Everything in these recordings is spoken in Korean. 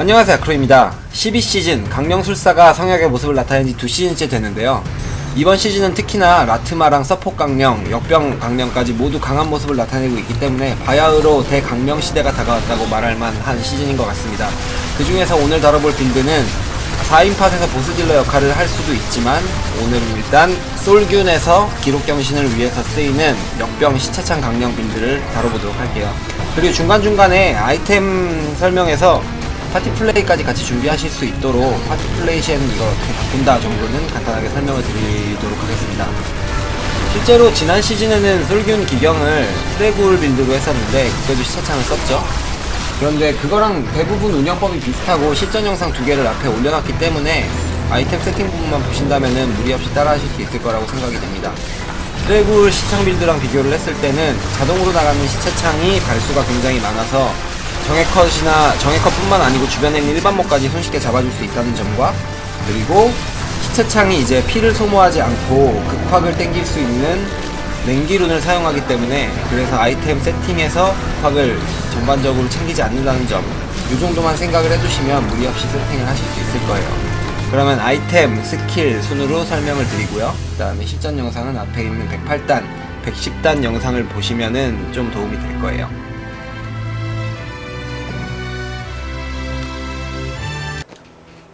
안녕하세요 아크로입니다. 12시즌 강령술사가 성역의 모습을 나타낸 지 2시즌째 됐는데요. 이번 시즌은 특히나 라트마랑 서포 강령, 역병 강령까지 모두 강한 모습을 나타내고 있기 때문에 바야흐로 대강령 시대가 다가왔다고 말할 만한 시즌인 것 같습니다. 그 중에서 오늘 다뤄볼 빌드는 4인팟에서 보스딜러 역할을 할 수도 있지만 오늘은 일단 솔균에서 기록 경신을 위해서 쓰이는 역병 시차창 강령 빌드를 다뤄보도록 할게요. 그리고 중간중간에 아이템 설명에서 파티 플레이까지 같이 준비하실 수 있도록 파티 플레이 시에는 어떻게 바꾼다 정도는 간단하게 설명을 드리도록 하겠습니다. 실제로 지난 시즌에는 솔균 기경을 트레굴 빌드로 했었는데 그때도 시차창을 썼죠. 그런데 그거랑 대부분 운영법이 비슷하고 실전 영상 두 개를 앞에 올려놨기 때문에 아이템 세팅 부분만 보신다면은 무리 없이 따라하실 수 있을 거라고 생각이 됩니다. 트레굴 시창 빌드랑 비교를 했을 때는 자동으로 나가는 시차창이 발수가 굉장히 많아서 정해컷이나 정해컷뿐만 아니고 주변에 있는 일반목까지 손쉽게 잡아줄 수 있다는 점과 그리고 시체창이 이제 피를 소모하지 않고 극확을 땡길 수 있는 냉기룬을 사용하기 때문에 그래서 아이템 세팅에서 극확을 전반적으로 챙기지 않는다는 점 이 정도만 생각을 해주시면 무리 없이 세팅을 하실 수 있을 거예요. 그러면 아이템, 스킬 순으로 설명을 드리고요. 그 다음에 실전 영상은 앞에 있는 108단, 110단 영상을 보시면은 좀 도움이 될 거예요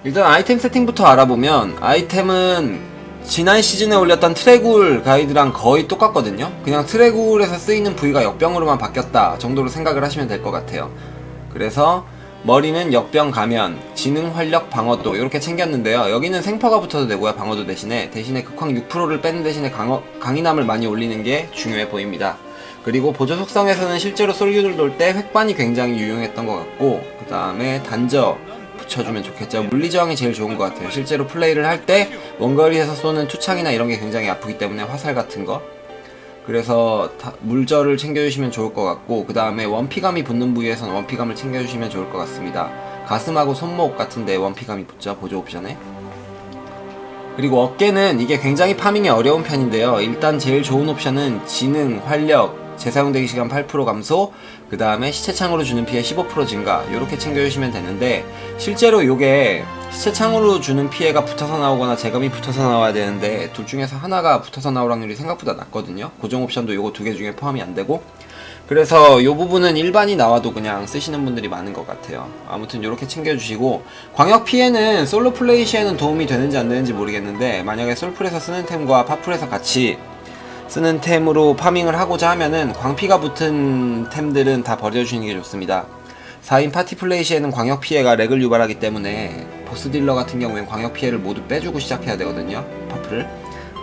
일단 아이템 세팅부터 알아보면 아이템은 지난 시즌에 올렸던 트레굴 가이드랑 거의 똑같거든요. 그냥 트레굴에서 쓰이는 부위가 역병으로만 바뀌었다 정도로 생각을 하시면 될 것 같아요. 그래서 머리는 역병 가면, 지능 활력 방어도 이렇게 챙겼는데요. 여기는 생퍼가 붙어도 되고요 방어도 대신에. 대신에 극황 6%를 빼는 대신에 강어, 강인함을 많이 올리는 게 중요해 보입니다. 그리고 보조 속성에서는 실제로 솔균을 돌때 획반이 굉장히 유용했던 것 같고 그 다음에 단저 붙여주면 좋겠죠. 물리 저항이 제일 좋은 것 같아요. 실제로 플레이를 할 때 원거리에서 쏘는 투창이나 이런 게 굉장히 아프기 때문에 화살 같은 거. 그래서 다- 물절을 챙겨주시면 좋을 것 같고 그 다음에 원피감이 붙는 부위에서는 원피감을 챙겨주시면 좋을 것 같습니다. 가슴하고 손목 같은데 원피감이 붙죠. 보조 옵션에. 그리고 어깨는 이게 굉장히 파밍이 어려운 편인데요. 일단 제일 좋은 옵션은 지능, 활력, 재사용 대기 시간 8% 감소, 그 다음에 시체창으로 주는 피해 15% 증가, 이렇게 챙겨주시면 되는데, 실제로 요게 시체창으로 주는 피해가 붙어서 나오거나 재감이 붙어서 나와야 되는데, 둘 중에서 하나가 붙어서 나올 확률이 생각보다 낮거든요. 고정 옵션도 요거 두 개 중에 포함이 안 되고, 그래서 요 부분은 일반이 나와도 그냥 쓰시는 분들이 많은 것 같아요. 아무튼 이렇게 챙겨주시고 광역 피해는 솔로 플레이 시에는 도움이 되는지 안 되는지 모르겠는데 만약에 솔풀에서 쓰는 템과 파풀에서 같이 쓰는 템으로 파밍을 하고자 하면은 광피가 붙은 템들은 다 버려주시는 게 좋습니다. 4인 파티 플레이 시에는 광역 피해가 렉을 유발하기 때문에 보스 딜러 같은 경우엔 광역 피해를 모두 빼주고 시작해야 되거든요. 파풀을.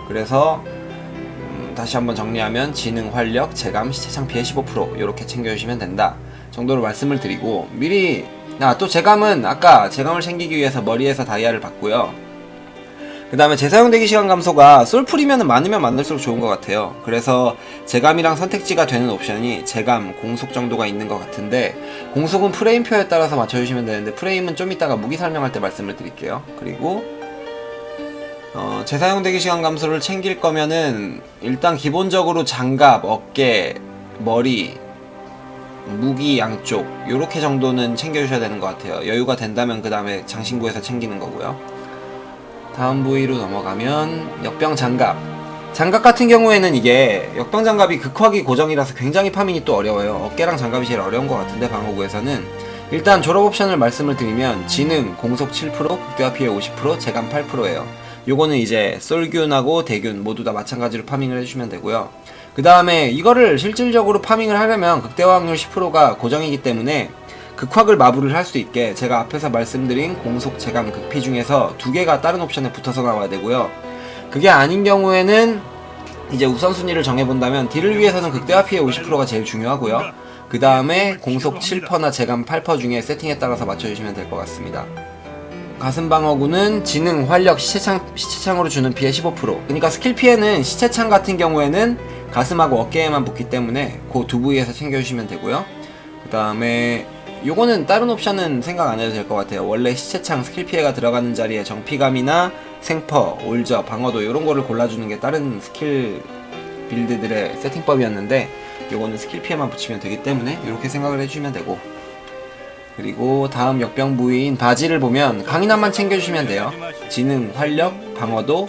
그래서 음, 다시 한번 정리하면 지능, 활력, 재감, 시체창 피해 15% 이렇게 챙겨주시면 된다 정도로 말씀을 드리고 미리 아 또 재감은 아까 재감을 챙기기 위해서 머리에서 다이아를 받고요 그 다음에 재사용 대기 시간 감소가 솔풀이면 많으면 많을수록 좋은 것 같아요 그래서 재감이랑 선택지가 되는 옵션이 재감, 공속 정도가 있는 것 같은데 공속은 프레임표에 따라서 맞춰주시면 되는데 프레임은 좀 이따가 무기 설명할 때 말씀을 드릴게요 그리고 어, 재사용 대기 시간 감소를 챙길 거면은 일단 기본적으로 장갑, 어깨, 머리, 무기 양쪽 요렇게 정도는 챙겨주셔야 되는 것 같아요. 여유가 된다면 그 다음에 장신구에서 챙기는 거고요. 다음 부위로 넘어가면 역병 장갑. 장갑 같은 경우에는 이게 역병 장갑이 극화기 고정이라서 굉장히 파밍이 또 어려워요. 어깨랑 장갑이 제일 어려운 것 같은데 방어구에서는 일단 졸업 옵션을 말씀을 드리면 지능 공속 7%, 극대화 피해 50%, 재감 8%예요. 요거는 이제 솔균하고 대균 모두 다 마찬가지로 파밍을 해주시면 되고요. 그 다음에 이거를 실질적으로 파밍을 하려면 극대화 확률 10%가 고정이기 때문에 극확을 마부를 할수 있게 제가 앞에서 말씀드린 공속 재감 극피 중에서 두 개가 다른 옵션에 붙어서 나와야 되고요. 그게 아닌 경우에는 이제 우선순위를 정해본다면 딜을 위해서는 극대화 피해 50%가 제일 중요하고요. 그 다음에 공속 7%나 재감 8% 중에 세팅에 따라서 맞춰주시면 될 것 같습니다. 가슴 방어구는 지능, 활력, 시체창, 시체창으로 주는 피해 15%. 그러니까 스킬 피해는 시체창 같은 경우에는 가슴하고 어깨에만 붙기 때문에 그 두 부위에서 챙겨주시면 되고요. 그 다음에 요거는 다른 옵션은 생각 안 해도 될 것 같아요. 원래 시체창 스킬 피해가 들어가는 자리에 정피감이나 생퍼, 올저, 방어도 이런 거를 골라주는 게 다른 스킬 빌드들의 세팅법이었는데 요거는 스킬 피해만 붙이면 되기 때문에 이렇게 생각을 해주시면 되고 그리고 다음 역병 부위인 바지를 보면 강인함만 챙겨주시면 돼요. 지능, 활력, 방어도,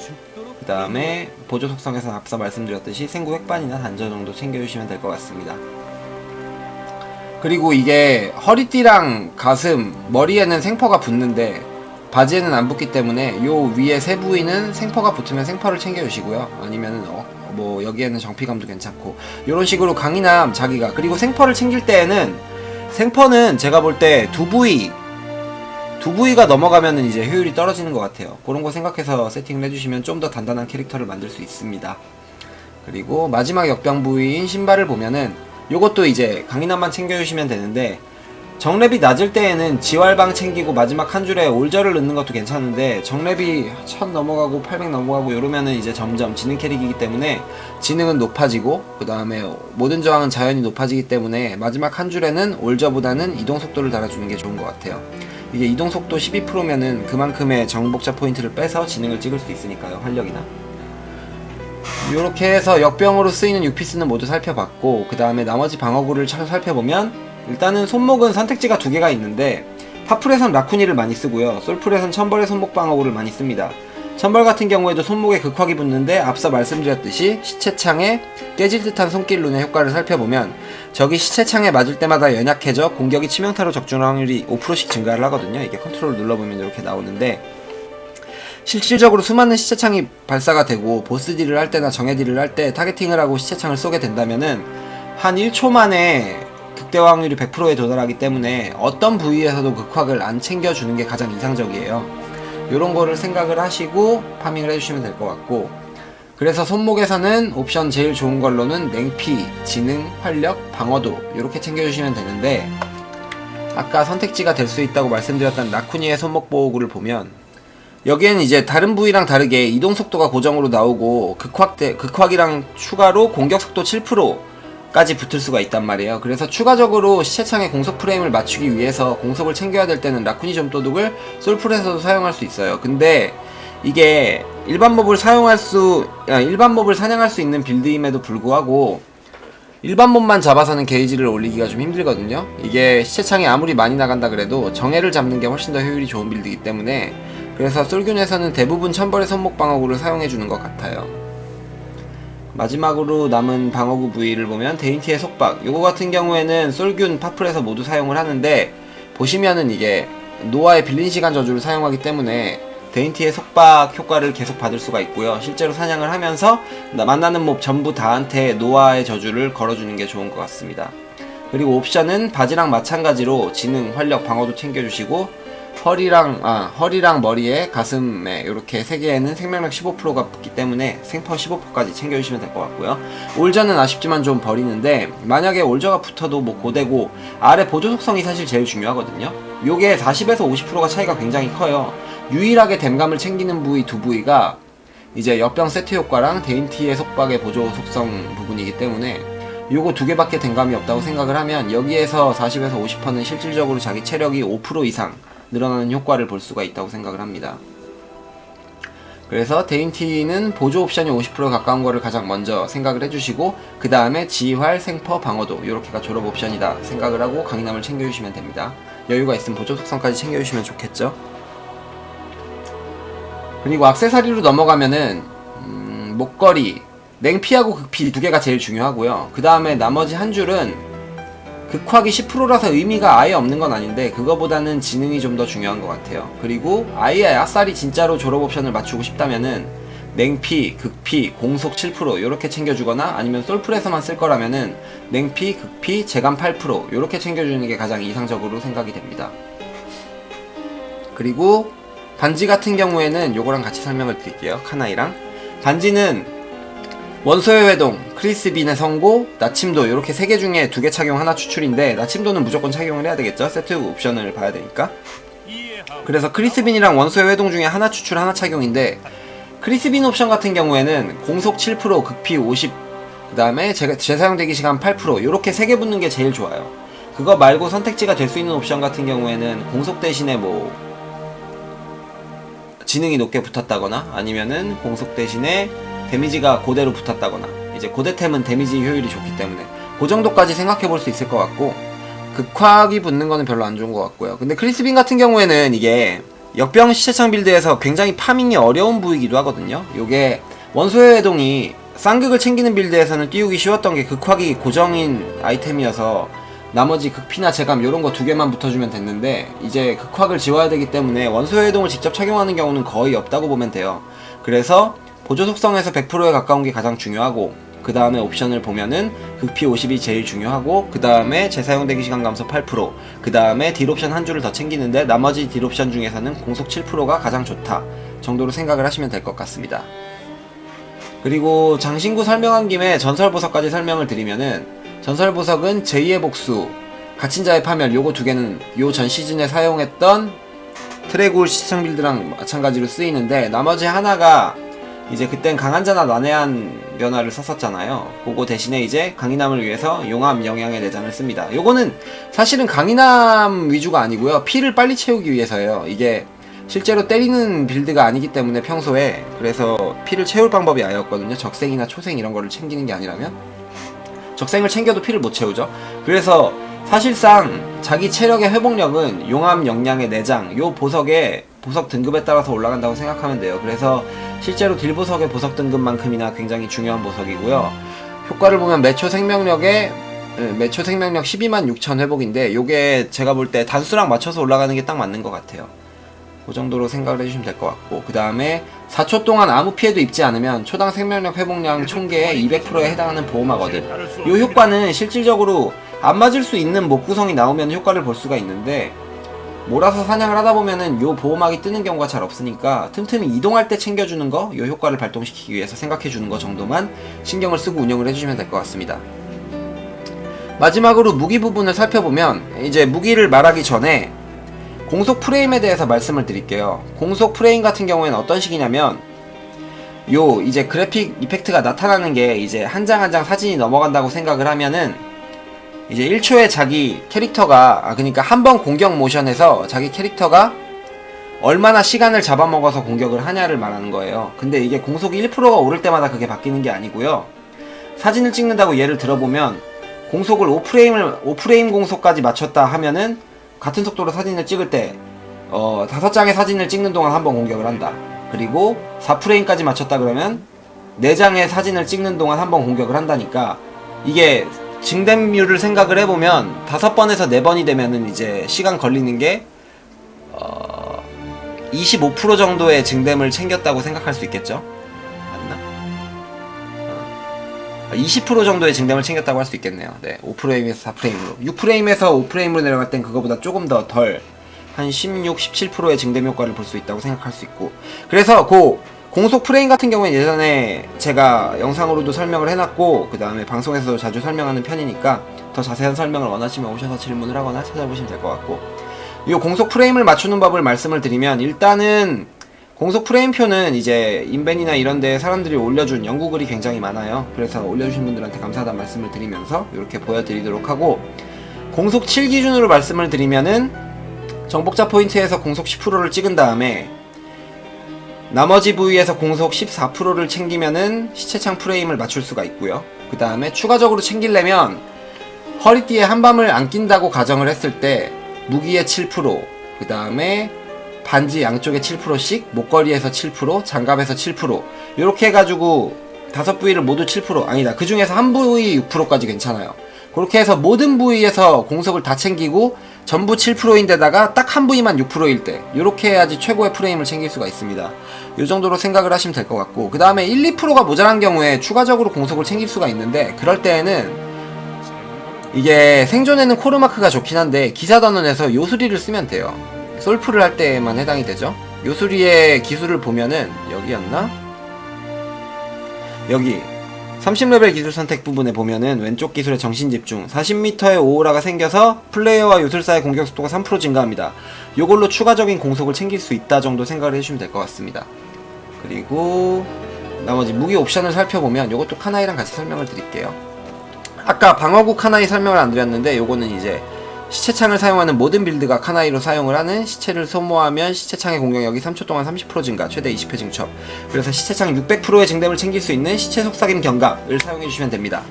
그 다음에 보조 속성에서 앞서 말씀드렸듯이 생구 핵반이나 단저 정도 챙겨주시면 될 것 같습니다. 그리고 이게 허리띠랑 가슴, 머리에는 생퍼가 붙는데 바지에는 안 붙기 때문에 요 위에 세 부위는 생퍼가 붙으면 생퍼를 챙겨주시고요. 아니면은 어, 뭐 여기에는 정피감도 괜찮고 이런 식으로 강인함 자기가 그리고 생퍼를 챙길 때에는 생퍼는 제가 볼 때 두 부위 두 부위가 넘어가면은 이제 효율이 떨어지는 것 같아요. 그런 거 생각해서 세팅을 해주시면 좀 더 단단한 캐릭터를 만들 수 있습니다. 그리고 마지막 역병 부위인 신발을 보면은 요것도 이제 강인함만 챙겨주시면 되는데 정랩이 낮을 때에는 지활방 챙기고 마지막 한 줄에 올절을 넣는 것도 괜찮은데 정랩이 1000 넘어가고 800 넘어가고 이러면은 이제 점점 지능 캐릭이기 때문에 지능은 높아지고 그 다음에 모든 저항은 자연히 높아지기 때문에 마지막 한 줄에는 올저보다는 이동 속도를 달아주는 게 좋은 것 같아요. 이게 이동 속도 12%면은 그만큼의 정복자 포인트를 빼서 지능을 찍을 수 있으니까요 활력이나 이렇게 해서 역병으로 쓰이는 6피스는 모두 살펴봤고 그 다음에 나머지 방어구를 차- 살펴보면 일단은 손목은 선택지가 두 개가 있는데 파풀에선 라쿠니를 많이 쓰고요. 솔풀에선 천벌의 손목 방어구를 많이 씁니다. 천벌 같은 경우에도 손목에 극확이 붙는데 앞서 말씀드렸듯이 시체창에 깨질 듯한 손길 룬의 효과를 살펴보면 적이 시체창에 맞을 때마다 연약해져 공격이 치명타로 적중 확률이 5%씩 증가를 하거든요. 이게 컨트롤 눌러보면 이렇게 나오는데 실질적으로 수많은 시체창이 발사가 되고 보스 딜을 할 때나 정해 딜을 할 때 타겟팅을 하고 시체창을 쏘게 된다면은 한 1초 만에 극대화 확률이 100%에 도달하기 때문에 어떤 부위에서도 극확을 안 챙겨주는 게 가장 이상적이에요. 이런 거를 생각을 하시고 파밍을 해주시면 될 것 같고 그래서 손목에서는 옵션 제일 좋은 걸로는 냉피, 지능, 활력, 방어도 이렇게 챙겨주시면 되는데 아까 선택지가 될 수 있다고 말씀드렸던 라쿠니의 손목 보호구를 보면 여기에는 이제 다른 부위랑 다르게 이동 속도가 고정으로 나오고 극확 대, 극확이랑 추가로 공격 속도 7%까지 붙을 수가 있단 말이에요. 그래서 추가적으로 시체창의 공속 프레임을 맞추기 위해서 공속을 챙겨야 될 때는 라쿠니 점도둑을 솔풀에서도 사용할 수 있어요. 근데 이게 일반 몹을 사용할 수, 아, 일반 몹을 사냥할 수 있는 빌드임에도 불구하고 일반 몹만 잡아서는 게이지를 올리기가 좀 힘들거든요. 이게 시체창이 아무리 많이 나간다 그래도 정해를 잡는 게 훨씬 더 효율이 좋은 빌드이기 때문에 그래서 솔균에서는 대부분 천벌의 손목 방어구를 사용해주는 것 같아요. 마지막으로 남은 방어구 부위를 보면 데인티의 속박 요거 같은 경우에는 솔균, 파풀에서 모두 사용을 하는데 보시면은 이게 노아의 빌린 시간 저주를 사용하기 때문에 데인티의 속박 효과를 계속 받을 수가 있고요. 실제로 사냥을 하면서 나- 만나는 몹 전부 다한테 노아의 저주를 걸어주는 게 좋은 것 같습니다. 그리고 옵션은 바지랑 마찬가지로 지능, 활력, 방어도 챙겨주시고 허리랑 아 허리랑 머리에 가슴에 이렇게 세 개에는 생명력 15%가 붙기 때문에 생퍼 15%까지 챙겨주시면 될 것 같고요. 올저는 아쉽지만 좀 버리는데 만약에 올저가 붙어도 뭐 고되고 아래 보조 속성이 사실 제일 중요하거든요. 요게 40에서 50%가 차이가 굉장히 커요. 유일하게 댐감을 챙기는 부위 두 부위가 이제 역병 세트 효과랑 데인티의 속박의 보조 속성 부분이기 때문에 요거 두 개밖에 댐감이 없다고 생각을 하면 여기에서 40에서 50%는 실질적으로 자기 체력이 5% 이상 늘어나는 효과를 볼 수가 있다고 생각을 합니다. 그래서 데인티는 보조 옵션이 50% 가까운 거를 가장 먼저 생각을 해주시고 그 다음에 지활, 생퍼, 방어도 이렇게가 졸업 옵션이다 생각을 하고 강인함을 챙겨주시면 됩니다. 여유가 있으면 보조 속성까지 챙겨주시면 좋겠죠. 그리고 악세사리로 넘어가면은 음, 목걸이, 냉피하고 극피 두 개가 제일 중요하고요. 그 다음에 나머지 한 줄은 극확이 10%라서 의미가 아예 없는 건 아닌데 그거보다는 지능이 좀 더 중요한 것 같아요. 그리고 아예 아싸리 진짜로 졸업 옵션을 맞추고 싶다면은 냉피, 극피, 공속 7% 이렇게 챙겨주거나 아니면 솔풀에서만 쓸 거라면은 냉피, 극피, 재감 8% 이렇게 챙겨주는 게 가장 이상적으로 생각이 됩니다. 그리고 반지 같은 경우에는 요거랑 같이 설명을 드릴게요. 카나이랑 반지는 원소의 회동, 크리스빈의 성고, 나침도 이렇게 세 개 중에 두 개 착용 하나 추출인데 나침도는 무조건 착용을 해야 되겠죠. 세트 옵션을 봐야 되니까. 그래서 크리스빈이랑 원소의 회동 중에 하나 추출 하나 착용인데 크리스빈 옵션 같은 경우에는 공속 7%, 극피 50, 그 다음에 재사용되기 시간 8% 이렇게 세 개 붙는 게 제일 좋아요. 그거 말고 선택지가 될 수 있는 옵션 같은 경우에는 공속 대신에 뭐 지능이 높게 붙었다거나 아니면은 공속 대신에 데미지가 고대로 붙었다거나 이제 고대템은 데미지 효율이 좋기 때문에 그 정도까지 생각해 볼 수 있을 것 같고 극화기 붙는 거는 별로 안 좋은 것 같고요. 근데 크리스빈 같은 경우에는 이게 역병 시체창 빌드에서 굉장히 파밍이 어려운 부위이기도 하거든요. 요게 원소의 해동이 쌍극을 챙기는 빌드에서는 띄우기 쉬웠던 게 극화기 고정인 아이템이어서 나머지 극피나 제감 요런 거 두 개만 붙어주면 됐는데 이제 극화를 지워야 되기 때문에 원소의 해동을 직접 착용하는 경우는 거의 없다고 보면 돼요. 그래서 보조 속성에서 100%에 가까운 게 가장 중요하고 그 다음에 옵션을 보면은 극피 50이 제일 중요하고 그 다음에 재사용 대기 시간 감소 8%그 다음에 딜옵션 한 줄을 더 챙기는데 나머지 딜옵션 중에서는 공속 7%가 가장 좋다 정도로 생각을 하시면 될 것 같습니다. 그리고 장신구 설명한 김에 전설보석까지 설명을 드리면은 전설보석은 제2의 복수, 갇힌 자의 파멸 요거 두 개는 요 전 시즌에 사용했던 트레굴 시청 빌드랑 마찬가지로 쓰이는데 나머지 하나가 이제 그땐 강한자나 난해한 변화를 썼었잖아요. 그거 대신에 이제 강인함을 위해서 용암 영양의 내장을 씁니다. 요거는 사실은 강인함 위주가 아니고요. 피를 빨리 채우기 위해서예요. 이게 실제로 때리는 빌드가 아니기 때문에 평소에 그래서 피를 채울 방법이 아니었거든요. 적생이나 초생 이런 거를 챙기는 게 아니라면 적생을 챙겨도 피를 못 채우죠. 그래서 사실상 자기 체력의 회복력은 용암 역량의 내장 요 보석의 보석 등급에 따라서 올라간다고 생각하면 돼요. 그래서 실제로 딜 보석의 보석 등급만큼이나 굉장히 중요한 보석이고요. 효과를 보면 매초 생명력에 예, 매초 생명력 12만 6천 회복인데 요게 제가 볼 때 단수랑 맞춰서 올라가는 게 딱 맞는 것 같아요. 그 정도로 생각을 해주시면 될 것 같고 그 다음에 4초 동안 아무 피해도 입지 않으면 초당 생명력 회복량 총계의 200%에 해당하는 보호막거든 이 효과는 실질적으로 안 맞을 수 있는 목 구성이 나오면 효과를 볼 수가 있는데 몰아서 사냥을 하다 보면은 요 보호막이 뜨는 경우가 잘 없으니까 틈틈이 이동할 때 챙겨주는 거, 요 효과를 발동시키기 위해서 생각해주는 거 정도만 신경을 쓰고 운영을 해주시면 될 것 같습니다. 마지막으로 무기 부분을 살펴보면 이제 무기를 말하기 전에 공속 프레임에 대해서 말씀을 드릴게요. 공속 프레임 같은 경우에는 어떤 식이냐면 요 이제 그래픽 이펙트가 나타나는 게 이제 한 장 한 장 사진이 넘어간다고 생각을 하면은 이제 1초에 자기 캐릭터가 아 그러니까 한 번 공격 모션에서 자기 캐릭터가 얼마나 시간을 잡아먹어서 공격을 하냐를 말하는 거예요. 근데 이게 공속이 1%가 오를 때마다 그게 바뀌는 게 아니고요. 사진을 찍는다고 예를 들어보면 공속을 5프레임을 5프레임 공속까지 맞췄다 하면은 같은 속도로 사진을 찍을 때 어, 다섯 장의 사진을 찍는 동안 한 번 공격을 한다. 그리고 4프레임까지 맞췄다 그러면 4장의 사진을 찍는 동안 한 번 공격을 한다니까 이게 증dem률을 생각을 해보면 다섯 번에서 네 번이 되면은 이제 시간 걸리는 게 어, 25% 정도의 증dem을 챙겼다고 생각할 수 있겠죠? 맞나? 어, 20% 정도의 증dem을 챙겼다고 할 수 있겠네요. 네, 5프레임에서 4프레임으로. 6프레임에서 5프레임으로 내려갈 땐 그거보다 조금 더 덜, 한 16, 17%의 증dem 효과를 볼 수 있다고 생각할 수 있고. 그래서 그 공속 프레임 같은 경우에 예전에 제가 영상으로도 설명을 해놨고 그 다음에 방송에서도 자주 설명하는 편이니까 더 자세한 설명을 원하시면 오셔서 질문을 하거나 찾아보시면 될 것 같고 이 공속 프레임을 맞추는 법을 말씀을 드리면 일단은 공속 프레임표는 이제 인벤이나 이런 데 사람들이 올려준 연구글이 굉장히 많아요. 그래서 올려주신 분들한테 감사하다는 말씀을 드리면서 이렇게 보여드리도록 하고 공속 7 기준으로 말씀을 드리면은 정복자 포인트에서 공속 10%를 찍은 다음에 나머지 부위에서 공속 14%를 챙기면은 시체창 프레임을 맞출 수가 있고요. 그 다음에 추가적으로 챙기려면 허리띠에 한밤을 안 낀다고 가정을 했을 때 무기의 7%, 그 다음에 반지 양쪽에 7%씩, 목걸이에서 7%, 장갑에서 7%, 이렇게 해가지고 다섯 부위를 모두 7% 아니다. 그 중에서 한 부위 6%까지 괜찮아요. 그렇게 해서 모든 부위에서 공속을 다 챙기고 전부 7%인데다가 딱 한 부위만 6%일 때 이렇게 해야지 최고의 프레임을 챙길 수가 있습니다. 이 정도로 생각을 하시면 될 것 같고 그 다음에 1, 2%가 모자란 경우에 추가적으로 공속을 챙길 수가 있는데 그럴 때에는 이게 생존에는 코르마크가 좋긴 한데 기사 단원에서 요수리를 쓰면 돼요. 솔프를 할 때만 해당이 되죠. 요수리의 기술을 보면은 여기였나? 여기 30레벨 기술 선택 부분에 보면은 왼쪽 기술의 정신 집중 40m의 오오라가 생겨서 플레이어와 요술사의 공격 속도가 3% 증가합니다. 요걸로 추가적인 공속을 챙길 수 있다 정도 생각을 해주시면 될 것 같습니다. 그리고 나머지 무기 옵션을 살펴보면 요것도 카나이랑 같이 설명을 드릴게요. 아까 방어구 카나이 설명을 안 드렸는데 요거는 이제 시체창을 사용하는 모든 빌드가 카나이로 사용을 하는 시체를 소모하면 시체창의 공격력이 3초 동안 30% 증가, 최대 20회 증첩. 그래서 시체창 600%의 증dem을 챙길 수 있는 시체 속삭임 경갑을 사용해 주시면 됩니다.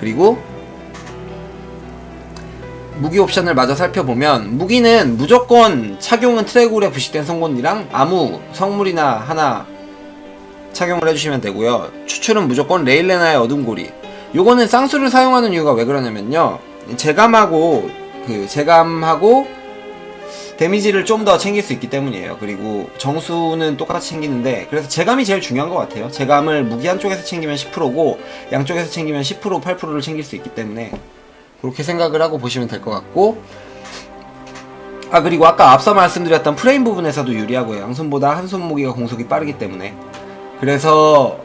그리고 무기 옵션을 마저 살펴보면 무기는 무조건 착용은 트래굴에 부식된 송곳니랑 아무 성물이나 하나 착용을 해주시면 되고요. 추출은 무조건 레일레나의 어둠고리. 요거는 쌍수를 사용하는 이유가 왜 그러냐면요. 제감하고 그 제감하고 데미지를 좀 더 챙길 수 있기 때문이에요. 그리고 정수는 똑같이 챙기는데 그래서 제감이 제일 중요한 것 같아요. 제감을 무기 한쪽에서 챙기면 10%고 양쪽에서 챙기면 10% 8%를 챙길 수 있기 때문에 그렇게 생각을 하고 보시면 될 것 같고 아 그리고 아까 앞서 말씀드렸던 프레임 부분에서도 유리하고요. 양손보다 한 손목이가 공속이 빠르기 때문에 그래서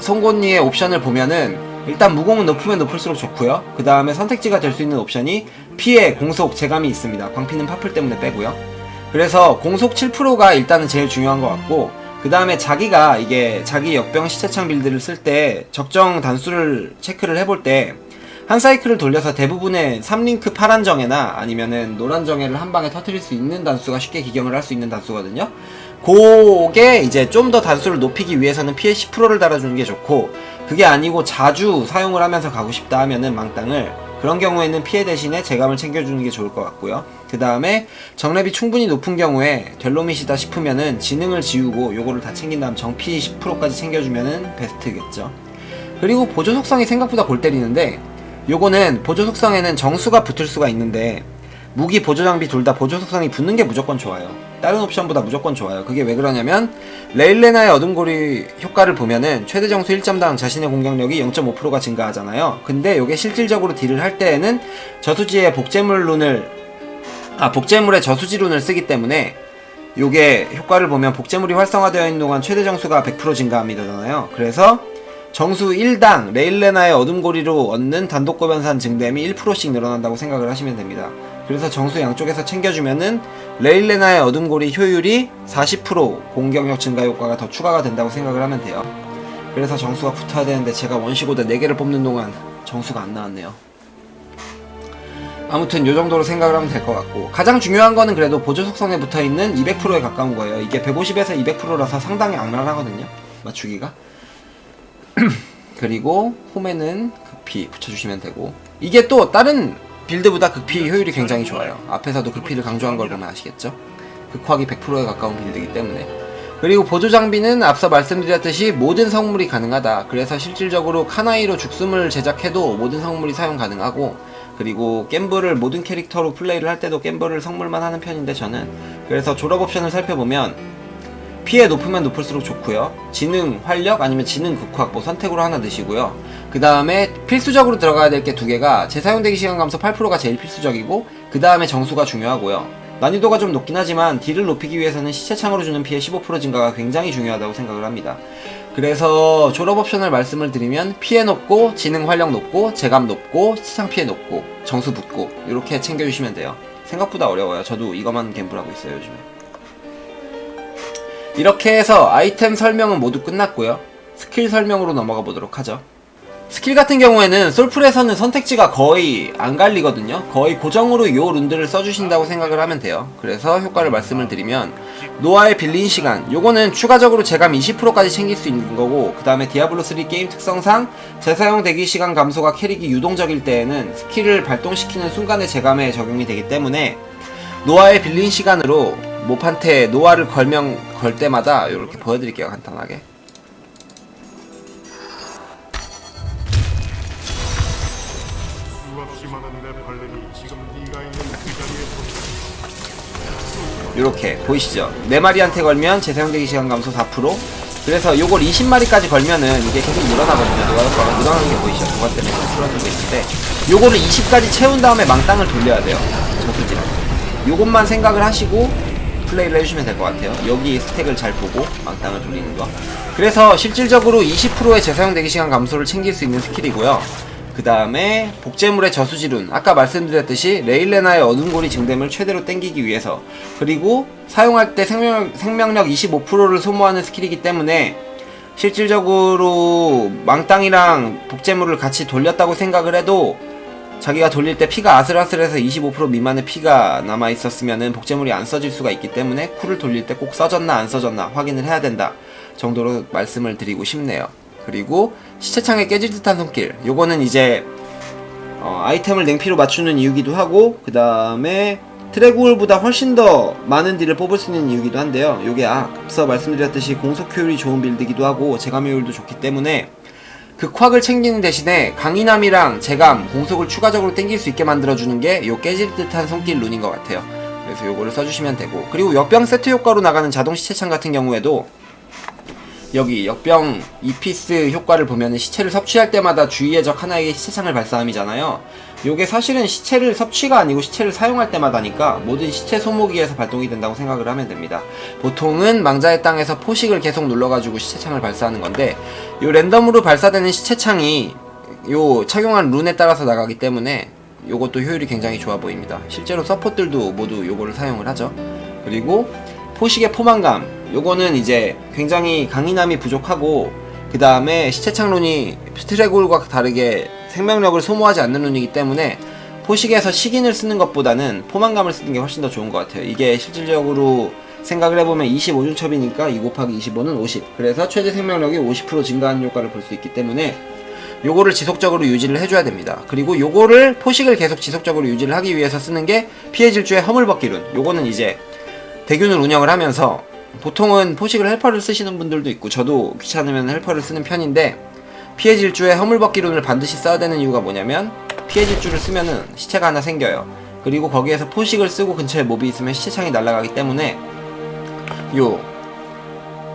송곳니의 옵션을 보면은 일단 무공은 높으면 높을수록 좋고요. 그 다음에 선택지가 될 수 있는 옵션이 피해, 공속, 재감이 있습니다. 광피는 파플 때문에 빼고요. 그래서 공속 7%가 일단은 제일 중요한 것 같고 그 다음에 자기가 이게 자기 역병 시체창 빌드를 쓸 때 적정 단수를 체크를 해볼 때 한 사이클을 돌려서 대부분의 3링크 파란 정예나 아니면은 노란 정예를 한 방에 터트릴 수 있는 단수가 쉽게 기경을 할 수 있는 단수거든요. 그게 이제 좀 더 단수를 높이기 위해서는 피해 10%를 달아주는 게 좋고 그게 아니고 자주 사용을 하면서 가고 싶다 하면은 망땅을 그런 경우에는 피해 대신에 재감을 챙겨주는 게 좋을 것 같고요. 그 다음에 정랩이 충분히 높은 경우에 델로밋이다 싶으면은 지능을 지우고 요거를 다 챙긴 다음 정피 10%까지 챙겨주면은 베스트겠죠. 그리고 보조 속성이 생각보다 골 때리는데 요거는 보조 속성에는 정수가 붙을 수가 있는데 무기 보조 장비 둘 다 보조 속성이 붙는 게 무조건 좋아요. 다른 옵션보다 무조건 좋아요. 그게 왜 그러냐면 레일레나의 어둠고리 효과를 보면은 최대 정수 1점당 자신의 공격력이 0.5%가 증가하잖아요. 근데 요게 실질적으로 딜을 할 때에는 저수지에 복제물 룬을 아 복제물에 저수지 룬을 쓰기 때문에 요게 효과를 보면 복제물이 활성화되어 있는 동안 최대 정수가 100% 증가합니다잖아요. 그래서 정수 1당 레일레나의 어둠고리로 얻는 단독 고변산 증댐이 1%씩 늘어난다고 생각을 하시면 됩니다. 그래서 정수 양쪽에서 챙겨주면은 레일레나의 어둠고리 효율이 40% 공격력 증가 효과가 더 추가가 된다고 생각을 하면 돼요. 그래서 정수가 붙어야 되는데 제가 원시고대 4개를 뽑는 동안 정수가 안 나왔네요. 아무튼 요 정도로 생각을 하면 될 것 같고 가장 중요한 거는 그래도 보조 속성에 붙어있는 200%에 가까운 거예요. 이게 150에서 200%라서 상당히 악랄하거든요. 맞추기가. 그리고 홈에는 극피 붙여주시면 되고 이게 또 다른 빌드보다 극피 효율이 굉장히 좋아요. 앞에서도 극피를 강조한 걸 보면 아시겠죠? 극화기 100%에 가까운 빌드이기 때문에. 그리고 보조 장비는 앞서 말씀드렸듯이 모든 성물이 가능하다. 그래서 실질적으로 카나이로 죽숨을 제작해도 모든 성물이 사용 가능하고 그리고 겜블을 모든 캐릭터로 플레이를 할 때도 겜블을 성물만 하는 편인데 저는. 그래서 졸업 옵션을 살펴보면 피해 높으면 높을수록 좋고요. 지능, 활력 아니면 지능 극화 뭐 선택으로 하나 넣으시고요. 그 다음에 필수적으로 들어가야 될 게 두 개가 재사용되기 시간 감소 8%가 제일 필수적이고 그 다음에 정수가 중요하고요. 난이도가 좀 높긴 하지만 딜을 높이기 위해서는 시체창으로 주는 피해 15% 증가가 굉장히 중요하다고 생각을 합니다. 그래서 졸업 옵션을 말씀을 드리면 피해 높고 지능 활력 높고 재감 높고 시창 피해 높고 정수 붙고 이렇게 챙겨주시면 돼요. 생각보다 어려워요. 저도 이것만 갬블하고 있어요 요즘에. 이렇게 해서 아이템 설명은 모두 끝났고요. 스킬 설명으로 넘어가 보도록 하죠. 스킬 같은 경우에는 솔풀에서는 선택지가 거의 안 갈리거든요. 거의 고정으로 요 룬들을 써주신다고 생각을 하면 돼요. 그래서 효과를 말씀을 드리면 노아의 빌린 시간 요거는 추가적으로 재감 20%까지 챙길 수 있는 거고 그 다음에 디아블로3 게임 특성상 재사용 대기 시간 감소가 캐릭이 유동적일 때에는 스킬을 발동시키는 순간의 재감에 적용이 되기 때문에 노아의 빌린 시간으로 모판테 노아를 걸명 걸 때마다 이렇게 보여드릴게요 간단하게. 이렇게 보이시죠? 네 마리한테 걸면 재사용되기 시간 감소 4% 그래서 요걸 20마리까지 걸면은 이게 계속 늘어나거든요. 노아효과가 늘어나는 게 보이시죠? 누가 때문에 풀어주고 있는데 요거를 20까지 채운 다음에 망땅을 돌려야 돼요. 저수지랑. 요것만 생각을 하시고 플레이를 해주시면 될 것 같아요. 여기 스택을 잘 보고 망땅을 돌리는 거. 그래서 실질적으로 20%의 재사용되기 시간 감소를 챙길 수 있는 스킬이고요. 그 다음에 복제물의 저수지룬. 아까 말씀드렸듯이 레일레나의 어둠 고리 증댐을 최대로 땡기기 위해서. 그리고 사용할 때 생명, 생명력 25%를 소모하는 스킬이기 때문에 실질적으로 망땅이랑 복제물을 같이 돌렸다고 생각을 해도 자기가 돌릴 때 피가 아슬아슬해서 25% 미만의 피가 남아 있었으면은 복제물이 안 써질 수가 있기 때문에 쿨을 돌릴 때 꼭 써졌나 안 써졌나 확인을 해야 된다 정도로 말씀을 드리고 싶네요. 그리고 시체창에 깨질 듯한 손길 요거는 이제 어, 아이템을 냉피로 맞추는 이유기도 하고 그 다음에 트래굴보다 훨씬 더 많은 딜을 뽑을 수 있는 이유기도 한데요. 요게 앞서 말씀드렸듯이 공속 효율이 좋은 빌드기도 하고 제감 효율도 좋기 때문에 그 콱을 챙기는 대신에 강인함이랑 제감, 공속을 추가적으로 땡길 수 있게 만들어주는 게 요 깨질 듯한 손길 룬인 것 같아요. 그래서 요거를 써주시면 되고 그리고 역병 세트 효과로 나가는 자동 시체창 같은 경우에도 여기 역병 2피스 효과를 보면 시체를 섭취할 때마다 주위의 적 하나에게 시체창을 발사함이잖아요. 요게 사실은 시체를 섭취가 아니고 시체를 사용할 때마다니까 모든 시체 소모기에서 발동이 된다고 생각을 하면 됩니다. 보통은 망자의 땅에서 포식을 계속 눌러가지고 시체창을 발사하는 건데 요 랜덤으로 발사되는 시체창이 요 착용한 룬에 따라서 나가기 때문에 요것도 효율이 굉장히 좋아 보입니다. 실제로 서폿들도 모두 요거를 사용을 하죠. 그리고 포식의 포만감 요거는 이제 굉장히 강인함이 부족하고 그 다음에 시체창 룬이 스트레골과 다르게 생명력을 소모하지 않는 룬이기 때문에 포식에서 식인을 쓰는 것보다는 포만감을 쓰는 게 훨씬 더 좋은 것 같아요. 이게 실질적으로 생각을 해보면 25중 첩이니까 2 곱하기 25는 50. 그래서 최대 생명력이 50% 증가하는 효과를 볼 수 있기 때문에 요거를 지속적으로 유지를 해줘야 됩니다. 그리고 요거를 포식을 계속 지속적으로 유지를 하기 위해서 쓰는 게 피해 질주의 허물벗기룬. 요거는 이제 대균을 운영을 하면서 보통은 포식을 헬퍼를 쓰시는 분들도 있고 저도 귀찮으면 헬퍼를 쓰는 편인데 피해 질주에 허물벗기룬을 반드시 써야 되는 이유가 뭐냐면 피해 질주를 쓰면은 시체가 하나 생겨요. 그리고 거기에서 포식을 쓰고 근처에 몹이 있으면 시체창이 날아가기 때문에 요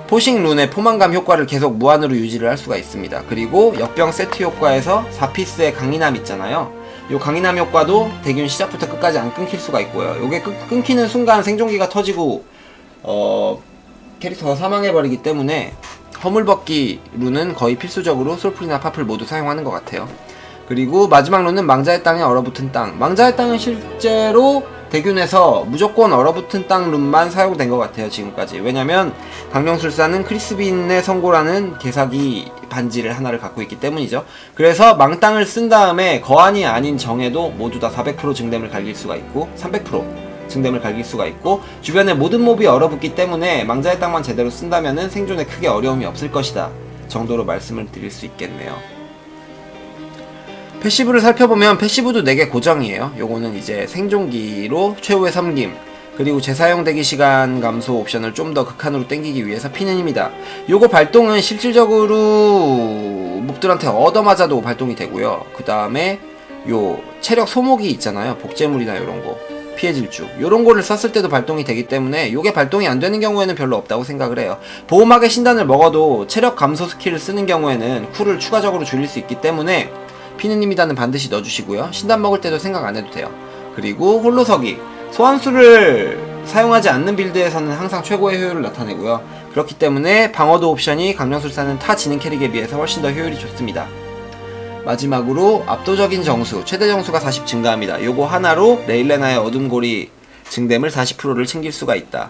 포식 룬의 포만감 효과를 계속 무한으로 유지를 할 수가 있습니다. 그리고 역병 세트 효과에서 4피스의 강인함 있잖아요. 요 강인함 효과도 대균 시작부터 끝까지 안 끊길 수가 있고요. 요게 끊, 끊기는 순간 생존기가 터지고 어 캐릭터가 사망해버리기 때문에 허물벗기 룬은 거의 필수적으로 솔풀이나 파플 모두 사용하는 것 같아요. 그리고 마지막 룬은 망자의 땅에 얼어붙은 땅. 망자의 땅은 실제로 대균에서 무조건 얼어붙은 땅 룬만 사용된 것 같아요 지금까지. 왜냐면 강령술사는 크리스빈의 선고라는 개사기 반지를 하나를 갖고 있기 때문이죠. 그래서 망땅을 쓴 다음에 거한이 아닌 정에도 모두 다 400% 증댐을 갈길 수가 있고 300% 증댐을 갈길 수가 있고 주변에 모든 몹이 얼어붙기 때문에 망자의 땅만 제대로 쓴다면은 생존에 크게 어려움이 없을 것이다 정도로 말씀을 드릴 수 있겠네요. 패시브를 살펴보면 패시브도 4개 고정이에요. 요거는 이제 생존기로 최후의 섬김 그리고 재사용 대기 시간 감소 옵션을 좀 더 극한으로 땡기기 위해서 피는 힘이다. 요거 발동은 실질적으로 몹들한테 얻어맞아도 발동이 되고요. 그 다음에 요 체력 소모기 있잖아요. 복제물이나 요런 거. 피해 질주 요런 거를 썼을 때도 발동이 되기 때문에 요게 발동이 안 되는 경우에는 별로 없다고 생각을 해요. 보호막의 신단을 먹어도 체력 감소 스킬을 쓰는 경우에는 쿨을 추가적으로 줄일 수 있기 때문에 피느님이다는 반드시 넣어주시고요. 신단 먹을 때도 생각 안 해도 돼요. 그리고 홀로서기. 소환수를 사용하지 않는 빌드에서는 항상 최고의 효율을 나타내고요. 그렇기 때문에 방어도 옵션이 강령술사는 타 지능 캐릭에 비해서 훨씬 더 효율이 좋습니다 마지막으로 압도적인 정수, 최대 정수가 40 증가합니다. 요거 하나로 레일레나의 어둠고리 증댐을 40%를 챙길 수가 있다.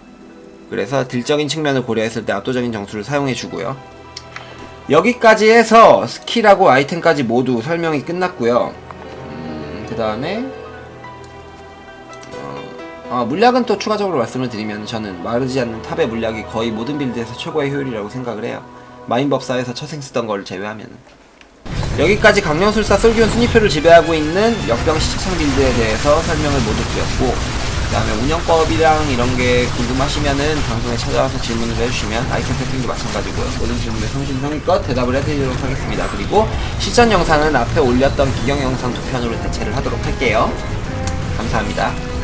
그래서 딜적인 측면을 고려했을 때 압도적인 정수를 사용해 주고요. 여기까지 해서 스킬하고 아이템까지 모두 설명이 끝났고요. 음, 그 다음에 어, 아, 물약은 또 추가적으로 말씀을 드리면 저는 마르지 않는 탑의 물약이 거의 모든 빌드에서 최고의 효율이라고 생각을 해요. 마인 법사에서 처생 쓰던 걸 제외하면은. 여기까지 강령술사 솔기온 순위표를 지배하고 있는 역병 시청 빌드에 대해서 설명을 모두 드렸고 그 다음에 운영법이랑 이런 게 궁금하시면은 방송에 찾아와서 질문을 해주시면 아이템 세팅도 마찬가지고요. 모든 질문에 성심성의껏 대답을 해드리도록 하겠습니다. 그리고 실전 영상은 앞에 올렸던 기경 영상 두 편으로 대체를 하도록 할게요. 감사합니다